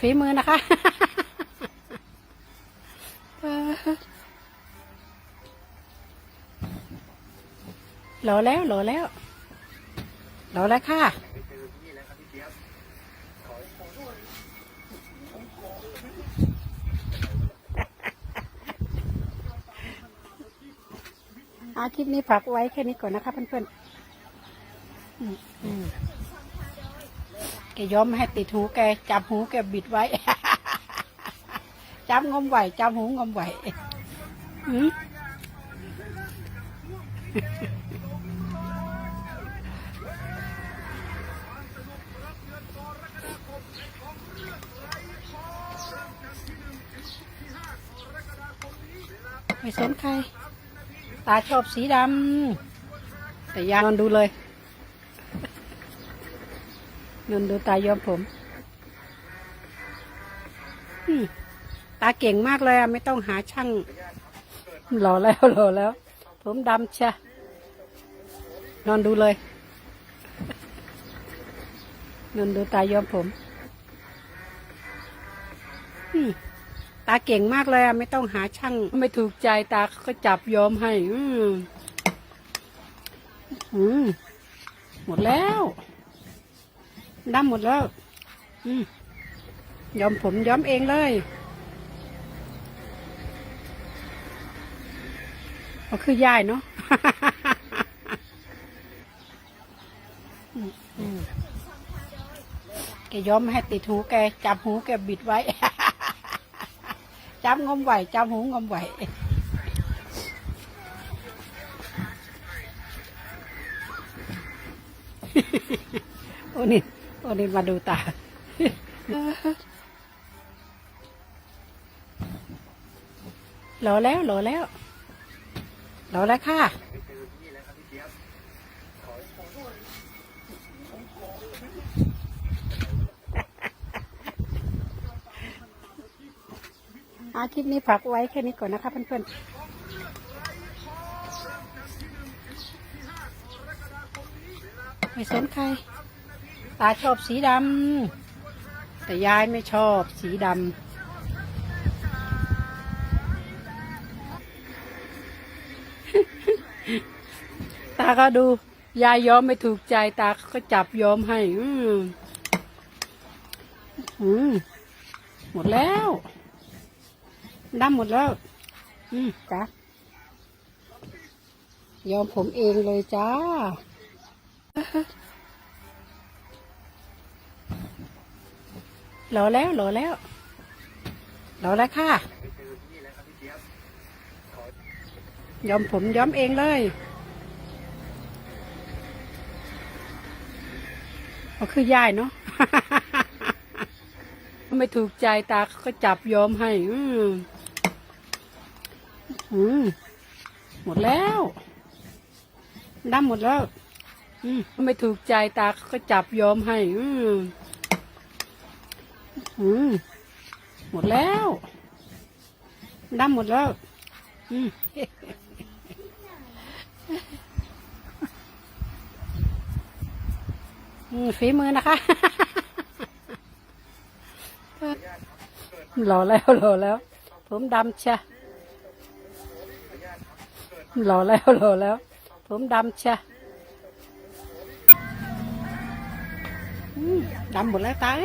ฝีมือนะคะหล่อแล้วหล่อแล้วหล่อแล้วค่ะ อาคลิปนี้ฝากไว้แค่นี้ก่อนนะคะเพื่อนๆแกย้อมให้ติดหูแกจับหูแกบิดไว้จับงมไหวจับหูงมไหวอืมไม่สนใคร ตาชอบสีดำแต่ยานอนดูเลยนอนดูตายอมผมตาเก่งมากเลยอะไม่ต้องหาช่างหล่อแล้วหล่อแล้ว ผมดำชะนอนดูเลยนอนดูตายอมผมอืมาเก่งมากเลยอะไม่ต้องหาช่าง ไม่ถูกใจตาก็จับยอมให้ อืมอืมหมดแล้วดำหมดแล้ว อืมยอมผมยอมเองเลย ก็คือยายเนาะแกย้อมให้ติดหูแก จับหูแกบิดไว้ จับงมไหวจับหูงมไหวโอ้นี่โอ้นี่มาดูตาโหลแล้วโหลแล้วโหลแล้วค่ะ อาคลิปนี้ฝากไว้แค่นี้ก่อนนะคะเพื่อนๆไม่สนใคร ตาชอบสีดำ แต่ยายไม่ชอบสีดำ ตาก็ดู ยายย้อมไม่ถูกใจ ตาก็จับย้อมให้ อืมอืมหมดแล้ว ดำหมดแล้ว อืมจ้ะยอมผมเองเลยจ้า หล่อแล้วหล่อแล้วหล่อแล้วค่ะ ยอมผมยอมเองเลยก็คือยายเนาะไม่ถูกใจตาก็จับยอมให้ อื อืมหมดแล้วดำหมดแล้ว อืมไม่ถูกใจตาก็จับยอมให้ อืมอืมหมดแล้วดำหมดแล้ว อืมฝีมือนะคะหล่อแล้วหล่อแล้ว ผมดำชะ หล่อแล้วหล่อแล้ว ผมดำชะอืมดำหมดแล้วตาย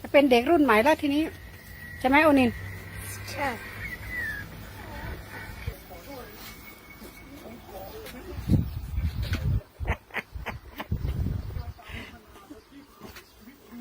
จะเป็นเด็กรุ่นใหม่แล้วทีนี้ ใช่ไหมโอนิน ใช่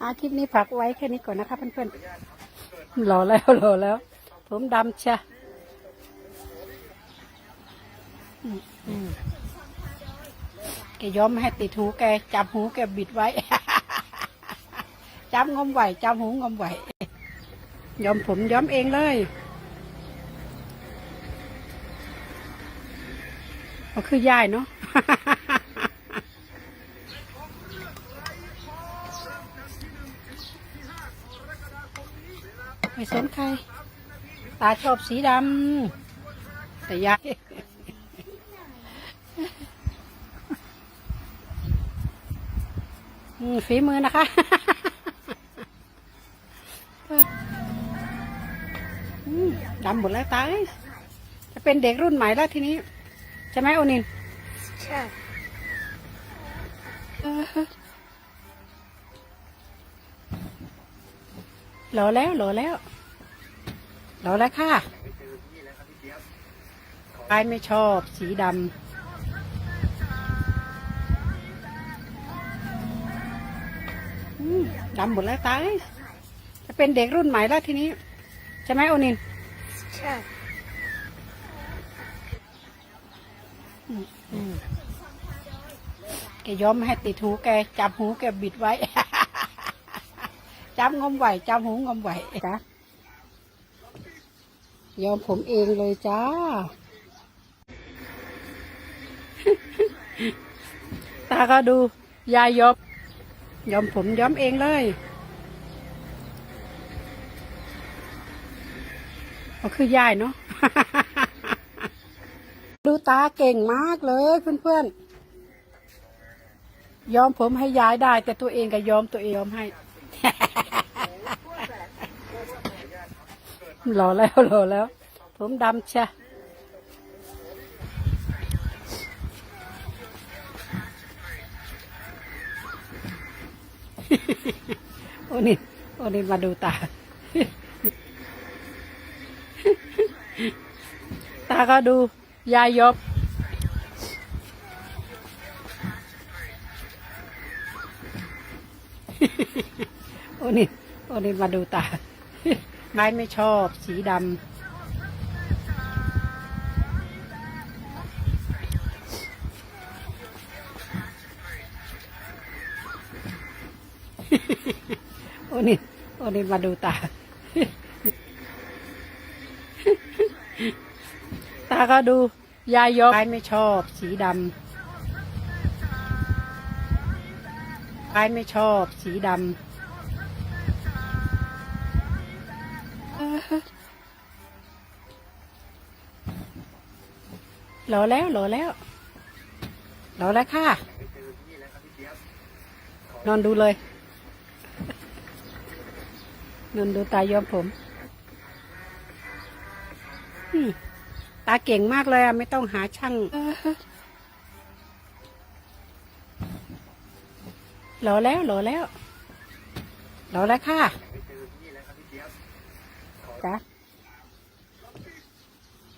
อาคลิปนี้ฝากไว้แค่นี้ก่อนนะคะเพื่อนๆหล่อแล้วหล่อแล้ว ผมดำชะ แกย้อมให้ติดหูแกจับหูแกบิดไว้ จับงมไหวจับหูงมไหวย้อมผมย้อมเองเลยก็คือยายเนาะไม่สนใคร ตาชอบสีดำ แต่ยาย อืม ฝีมือนะคะ ดำหมดแล้วตาย จะเป็นเด็กรุ่นใหม่แล้วทีนี้ ใช่ไหมโอนิน ใช่หล่อแล้วหล่อแล้วหล่อแล้วค่ะกายไม่ชอบสีดำ อืมดำหมดแล้วตาย จะเป็นเด็กรุ่นใหม่แล้วทีนี้ ใช่ไหมโอนิน ใช่อืมอืมแกย้อมให้ติดหูแกจับหูแกบิดไว้ จับงมไหวจับหูงมไหวจ้ะยอมผมเองเลยจ้า ตาก็ดู ยายยอม ยอมผมย้อมเองเลย ก็คือยายเนาะดูตาเก่งมากเลยเพื่อนๆยอมผมให้ยายได้ แต่ตัวเองก็ยอมตัวเองยอมให้หล่อแล้วหล่อแล้ว ผมดำชะ โอ้นี่โอ้นี่มาดูตา ตาก็ดู ยายยบ โอ้นี่โอ้นี่มาดูตา ไม้ไม่ชอบสีดำ โอ้นี่โอ้นี่มาดูตา ตาก็ดู ยายยบไม้ไม่ชอบ สีดำไม้ไม่ชอบ สีดำเออหล่อแล้วหล่อแล้วหล่อแล้วค่ะ นอนดูเลย นอนดูตายอมผมตาเก่งมากเลยอะไม่ต้องหาช่างหล่อแล้วหล่อแล้วหล่อแล้วค่ะจ้ะ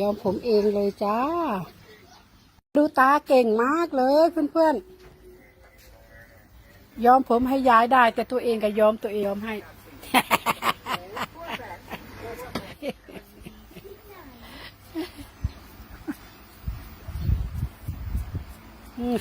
ยอมผมเองเลยจ้า ดูตาเก่งมากเลยเพื่อนๆยอมผมให้ย้ายได้ แต่ตัวเองก็ยอมตัวเองยอมให้ อืม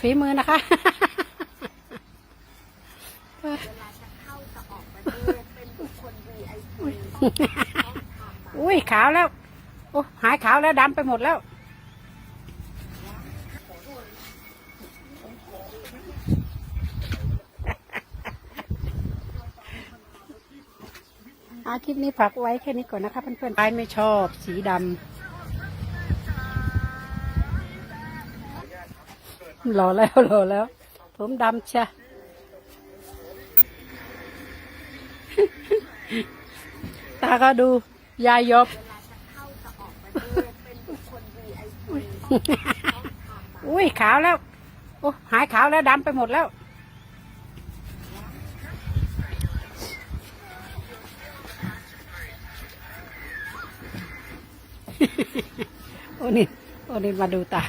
ฝีมือนะคะอุ้ยขาวแล้ว โอ้หายขาวแล้วดำไปหมดแล้วอาคลิปนี้ฝากไว้แค่นี้ก่อนนะคะเพื่อนๆใครไม่ชอบสีดำ หล่อแล้วหล่อแล้ว ผมดำชะตาก็ดู ยายยบอุ้ยขาวแล้ว โอ้หายขาวแล้วดำไปหมดแล้วโอ้นี่โอ้นี่มาดูตา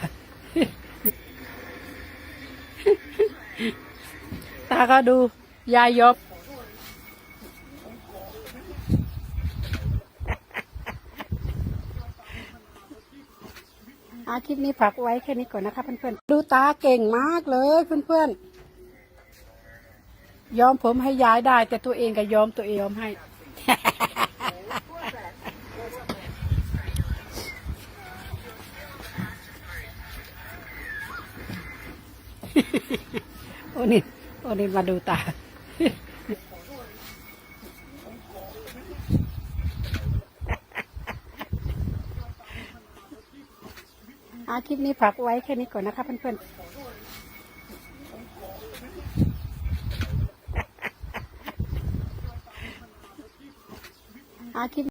ตาก็ดู ยายยบ อาคลิปนี้ฝากไว้แค่นี้ก่อนนะคะเพื่อนๆ ดูตาเก่งมากเลยเพื่อนๆ ยอมผมให้ย้ายได้ แต่ตัวเองก็ยอมตัวเองยอมให้โอ้นี่ วันนี้มาดูตา อาคลิปนี้ฝากไว้แค่นี้ก่อนนะคะเพื่อนๆอาคลิป